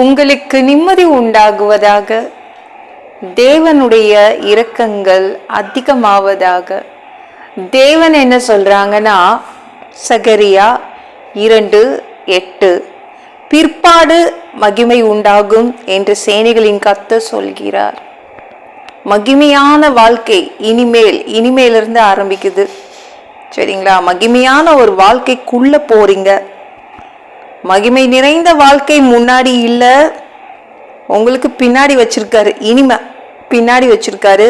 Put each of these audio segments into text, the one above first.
உங்களுக்கு நிம்மதி உண்டாகுவதாக. தேவனுடைய இரக்கங்கள் அதிகமாவதாக. தேவன் என்ன சொல்கிறாங்கன்னா சகரியா இரண்டு எட்டு பிற்பாடு மகிமை உண்டாகும் என்று சேனைகளின் கத்த சொல்கிறார். மகிமையான வாழ்க்கை இனிமேல் இனிமேலிருந்து ஆரம்பிக்குது. சரிங்களா? மகிமையான ஒரு வாழ்க்கைக்குள்ளே போகிறீங்க மகிமை நிறைந்த வாழ்க்கை முன்னாடி இல்லை. உங்களுக்கு பின்னாடி வச்சிருக்காரு. இனிமை பின்னாடி வச்சிருக்காரு.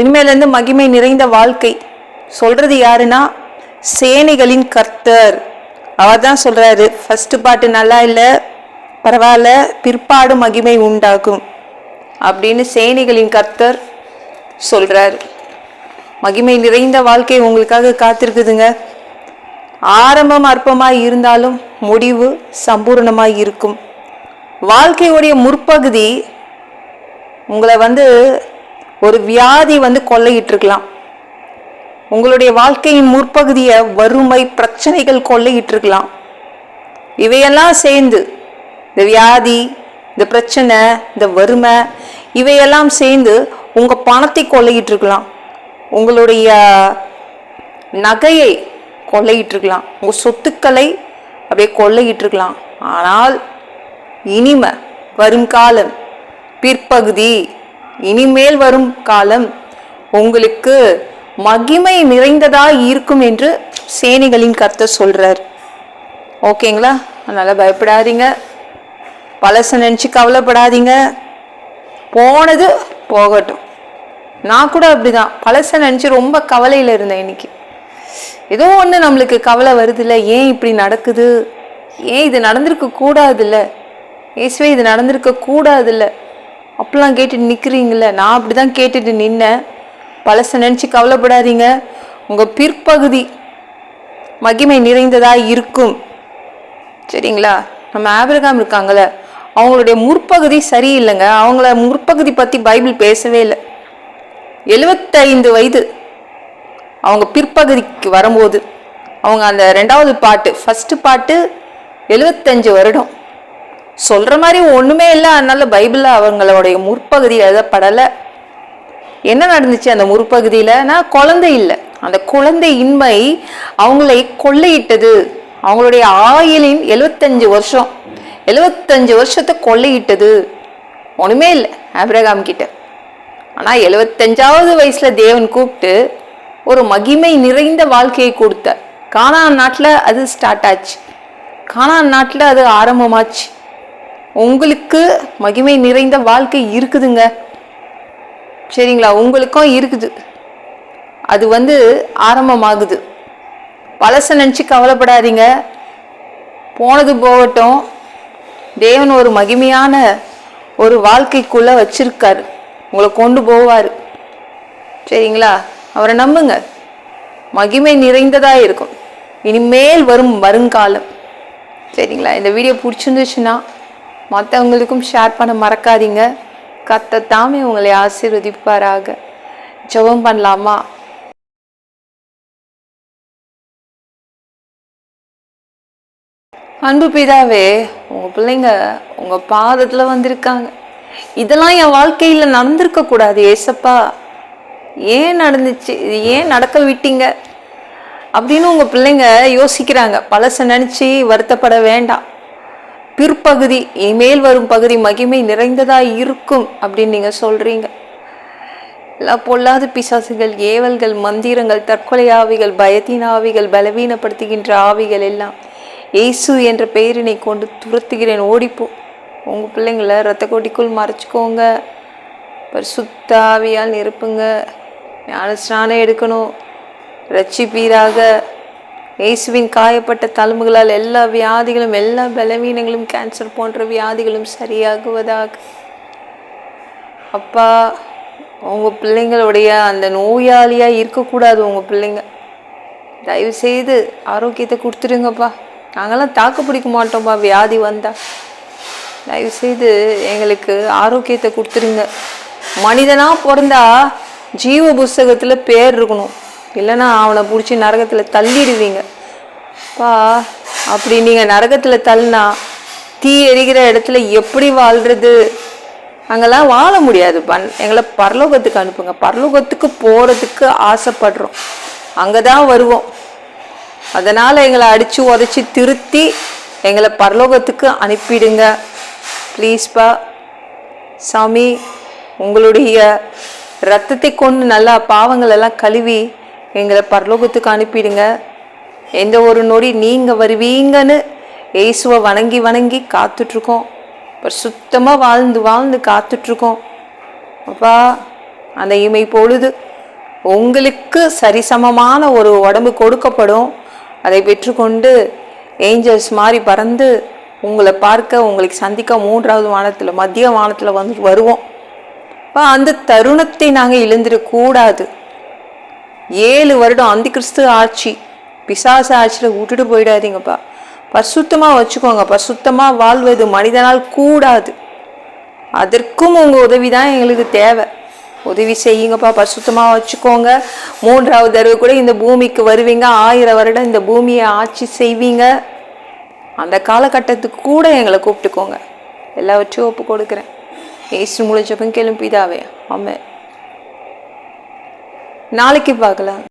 இனிமேலேருந்து மகிமை நிறைந்த வாழ்க்கை. சொல்கிறது யாருன்னா சேனைகளின் கர்த்தர். அவர் தான் சொல்கிறாரு ஃபஸ்ட்டு பாட்டு நல்லா இல்லை பரவாயில்ல பிற்பாடு மகிமை உண்டாகும். அப்படின்னு சேனைகளின் கர்த்தர் சொல்கிறார் மகிமை நிறைந்த வாழ்க்கை உங்களுக்காக காத்திருக்குதுங்க. ஆரம்பம் அற்பமாய் இருந்தாலும் முடிவு சம்பூர்ணமாய் இருக்கும். வாழ்க்கையுடைய முற்பகுதி உங்களை வந்து ஒரு வியாதி வந்து கொள்ளையிட்டு இருக்கலாம் உங்களுடைய வாழ்க்கையின் முற்பகுதியை வறுமை பிரச்சனைகள் கொள்ளையிட்டு இருக்கலாம் இவையெல்லாம் சேர்ந்து இந்த வியாதி இந்த பிரச்சனை இந்த வறுமை இவையெல்லாம் சேர்ந்து உங்கள் பணத்தை கொள்ளையிட்டு இருக்கலாம் உங்களுடைய நகையை கொள்ளையிட்டு இருக்கலாம் சொத்துக்களை அப்படியே கொள்ளையிட்டு இருக்கலாம் ஆனால் இனிமை வரும் காலம் பிற்பகுதி இனிமேல் வரும் காலம் உங்களுக்கு மகிமை நிறைந்ததாக இருக்கும் என்று சேனைகளின் கர்த்தர் சொல்கிறார் ஓகேங்களா? அதனால் பயப்படாதீங்க. பழச நினச்சி கவலைப்படாதீங்க. போனது போகட்டும். நான் கூட அப்படிதான். பழச நினச்சி ரொம்ப கவலையில் இருந்தேன் இன்னைக்கு. ஏதோ ஒன்று நம்மளுக்கு கவலை வருதுல்ல. ஏன் இப்படி நடக்குது? ஏன் இது நடந்திருக்க கூடாதுல்ல? ஏசுவே இது நடந்திருக்க கூடாதுல்ல? அப்பெல்லாம் கேட்டுட்டு நிற்கிறீங்கள நான் அப்படி தான் கேட்டுட்டு நின்னேன். பழசை நினச்சி கவலைப்படாதீங்க. உங்கள் பிற்பகுதி மகிமை நிறைந்ததாக இருக்கும். சரிங்களா? நம்ம ஆபிரகாம் இருக்காங்கல்ல. அவங்களுடைய முற்பகுதி சரியில்லைங்க. அவங்கள முற்பகுதி பற்றி பைபிள் பேசவே இல்லை. எழுவத்தைந்து வயது. அவங்க பிற்பகுதிக்கு வரும்போது அவங்க அந்த ரெண்டாவது பாட்டு ஃபஸ்ட்டு பாட்டு எழுபத்தஞ்சு வருடம். சொல்கிற மாதிரி ஒன்றுமே இல்லை அதனால பைபிளில் அவங்களுடைய முற்பகுதி எழுதப்படலை. என்ன நடந்துச்சு அந்த முற்பகுதியில? நான் குழந்தை இல்லை. அந்த குழந்தை இன்மை அவங்களை கொள்ளையிட்டது. அவங்களுடைய ஆயுளின் எழுபத்தஞ்சு வருஷம். எழுபத்தஞ்சு வருஷத்தை கொள்ளையிட்டது. ஒன்றுமே இல்லை ஆப்ரகாம் கிட்ட. ஆனால் எழுபத்தஞ்சாவது வயசில் தேவன் கூப்பிட்டு ஒரு மகிமை நிறைந்த வாழ்க்கையை கொடுத்தார் கானான் நாட்டில் அது ஸ்டார்ட் ஆச்சு. கானான் நாட்டில் அது ஆரம்பமாச்சு. உங்களுக்கு மகிமை நிறைந்த வாழ்க்கை இருக்குதுங்க. சரிங்களா? உங்களுக்கும் இருக்குது. அது வந்து ஆரம்பமாகுது. பழசை நினச்சி கவலைப்படாதீங்க. போனது போகட்டும். தேவன் ஒரு மகிமையான ஒரு வாழ்க்கைக்குள்ளே வச்சிருக்காரு. உங்களை கொண்டு போவார். சரிங்களா? அவரை நம்புங்க. மகிமை நிறைந்ததா இருக்கும். இனிமேல் வரும் வருங்காலம். சரிங்களா? இந்த வீடியோ பிடிச்சிருந்துச்சுன்னா மற்றவங்களுக்கும் ஷேர் பண்ண மறக்காதீங்க. கத்த தாமே உங்களை ஆசீர்வதிப்பாராக. ஜெபம் பண்ணலாமா? அன்பு பிதாவே உங்க பிள்ளைங்க உங்க பாதத்துல வந்திருக்காங்க. இதெல்லாம் என் வாழ்க்கையில நடந்திருக்க கூடாது ஏசப்பா. ஏன் நடந்துச்சு? இது ஏன் நடக்க விட்டீங்க? அப்படின்னு உங்கள் பிள்ளைங்க யோசிக்கிறாங்க. பழசை நினச்சி வருத்தப்பட வேண்டாம். பிற்பகுதி இனிமேல் வரும் பகுதி மகிமை நிறைந்ததாக இருக்கும் அப்படின்னு நீங்கள் சொல்கிறீங்க எல்லா பொல்லாத பிசாசுகள் ஏவல்கள் மந்திரங்கள் தற்கொலை ஆவிகள் பயத்தின் ஆவிகள் பலவீனப்படுத்துகின்ற ஆவிகள் எல்லாம் இயேசு என்ற பெயரினை கொண்டு துரத்துகிறேன். ஓடிப்போ. உங்கள் பிள்ளைங்கள ரத்த கோட்டிக்குள் மறைச்சிக்கோங்க. பரிசுத்த ஆவியால் நிரப்புங்க. ஞான ஸ்நானம் எடுக்கணும். ரட்சிப்பீராக இயேசுவின் காயப்பட்ட தழும்புகளால் எல்லா வியாதிகளும் எல்லா பலவீனங்களும் கேன்சர் போன்ற வியாதிகளும் சரியாகுவதாக. அப்பா உங்கள் பிள்ளைங்களுடைய அந்த நோயாளியாக இருக்கக்கூடாது உங்கள் பிள்ளைங்க. தயவு செய்து ஆரோக்கியத்தை கொடுத்துருங்கப்பா. நாங்களாம் தாக்கு பிடிக்க மாட்டோம்ப்பா வியாதி வந்தால் தயவு செய்து எங்களுக்கு ஆரோக்கியத்தை கொடுத்துருங்க. மனிதனாக பிறந்தா ஜீவ புஸ்தகத்தில் பேர் இருக்கணும். இல்லைன்னா அவனை பிடிச்சி நரகத்தில் தள்ளிடுவீங்க. பா அப்படி நீங்கள் நரகத்தில் தள்ளினா தீ எரிகிற இடத்துல எப்படி வாழ்றது? அங்கெல்லாம் வாழ முடியாது. பண் எங்களை பரலோகத்துக்கு அனுப்புங்க. பரலோகத்துக்கு போகிறதுக்கு ஆசைப்படுறோம். அங்கே தான் வருவோம். அதனால் எங்களை அடித்து உதச்சி திருத்தி எங்களை பரலோகத்துக்கு அனுப்பிடுங்க. ப்ளீஸ்ப்பா சாமி உங்களுடைய ரத்தத்தை கொண்டு நல்லா பாவங்கள் எல்லாம் கழுவி எங்களை பரலோகத்துக்கு அனுப்பிடுங்க. எந்த ஒரு நொடி நீங்கள் வருவீங்கன்னு இயேசுவை வணங்கி வணங்கி காத்துட்ருக்கோம். இப்போ சுத்தமாக வாழ்ந்து வாழ்ந்து காத்துட்ருக்கோம். அப்பா அந்த இமை பொழுது உங்களுக்கு சரிசமமான ஒரு உடம்பு கொடுக்கப்படும். அதை பெற்றுக்கொண்டு ஏஞ்சல்ஸ் மாதிரி பறந்து உங்களை பார்க்க உங்களுக்கு சந்திக்க மூன்றாவது வானத்தில் மத்திய வானத்தில் வந்து வருவோம். அப்பா அந்த தருணத்தை நாங்கள் இழந்துடக்கூடாது ஏழு வருடம் அந்த கிறிஸ்து ஆட்சி. பிசாச ஆட்சியில் விட்டுட்டு போயிடாதீங்கப்பா. பரிசுத்தமாக வச்சுக்கோங்க. பரிசுத்தமாக வாழ்வது மனிதனால் கூடாது. அதற்கும் உங்கள் உதவி தான் எங்களுக்கு தேவை. உதவி செய்யுங்கப்பா. பரிசுத்தமாக வச்சுக்கோங்க. மூன்றாவது தடவை கூட இந்த பூமிக்கு வருவீங்க. ஆயிரம் வருடம் இந்த பூமியை ஆட்சி செய்வீங்க. அந்த காலகட்டத்துக்கு கூட எங்களை கூப்பிட்டுக்கோங்க. எல்லாவற்றையும் ஒப்பு கொடுக்குறேன். ஏசு முழிச்சப்பன் கேளும் பிதாவே. ஆமே நாளைக்கு பார்க்கலாம்.